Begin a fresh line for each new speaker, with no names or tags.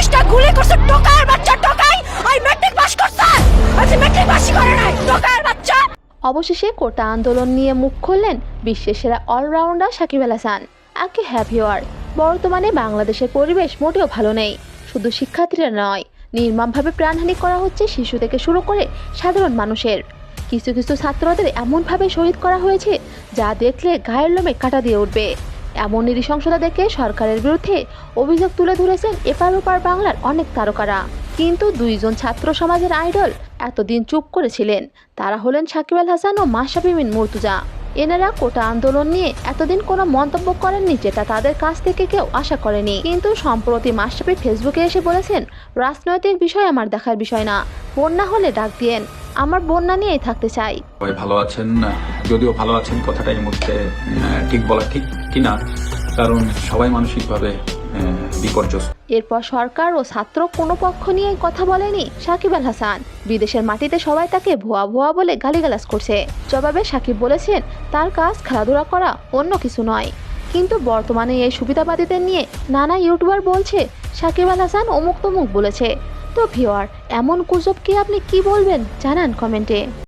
পুলিশটা গুলি করছে, টোকার বাচ্চা, টোকাই! আই ম্যাট্রিক পাস করছে! আজ ম্যাট্রিক পাসই করে নাই, টোকার বাচ্চা!
অবশেষে কোটা আন্দোলন নিয়ে মুখ খুললেন বিশ্বের সেরা অলরাউন্ডার সাকিব আল হাসান। আকে হ্যাপি ওয়ার বর্তমানে বাংলাদেশের পরিবেশ মোটেও ভালো নেই। শুধু শিক্ষার্থীরা নয়, নির্মমভাবে প্রাণহানি করা হচ্ছে শিশু থেকে শুরু করে সাধারণ মানুষের। কিছু কিছু ছাত্রদের এমনভাবে শহীদ করা হয়েছে, যা দেখলে গায়ের লোমে কাটা দিয়ে উঠবে। এমন নৃশংসতা দেখে সরকারের বিরুদ্ধে অভিযোগ তুলে ধরেছেন এপার ওপার বাংলার অনেক তারকারা। কিন্তু দুইজন ছাত্র সমাজের আইডল এতদিন চুপ করেছিলেন। তারা হলেন সাকিব আল হাসান ও বিন মুর্তুজা। এনারা কোটা আন্দোলন নিয়ে এতদিন কোনো মন্তব্য করেননি যেটা তাদের কাছ থেকে কেউ আশা করেনি। কিন্তু সম্প্রতি মাশরাফি ফেসবুকে এসে বলেছেন, রাজনৈতিক বিষয় আমার দেখার বিষয় না। বন্যা হলে ডাক দিয়েন। আমার বন্যা নিয়েই থাকতে চাই।
ভালো আছেন? যদিও ভালো আছেন, কথাটা এই মুহূর্তে ঠিক বলা ঠিক কিনা, কারণ সবাই মানসিকভাবে বিপর্যস্ত।
এরপর সরকার ও ছাত্র কোনো পক্ষ নিয়ে কথা বলেনি সাকিব আল হাসান। বিদেশের মাটিতে সবাই তাকে ভুয়া ভুয়া বলে গালিগালাজ করছে। জবাবে সাকিব বলেছেন, তার কাজ খেলাধুলা করা অন্য কিছু নয়। কিন্তু বর্তমানে এই সুবিধাবাদীদের নিয়ে নানা ইউটিউবার বলছে, সাকিব আল হাসান অমুক তমুক বলেছে। তো ভিওয়ার এমন গুজব কি আপনি কি বলবেন? জানান কমেন্টে।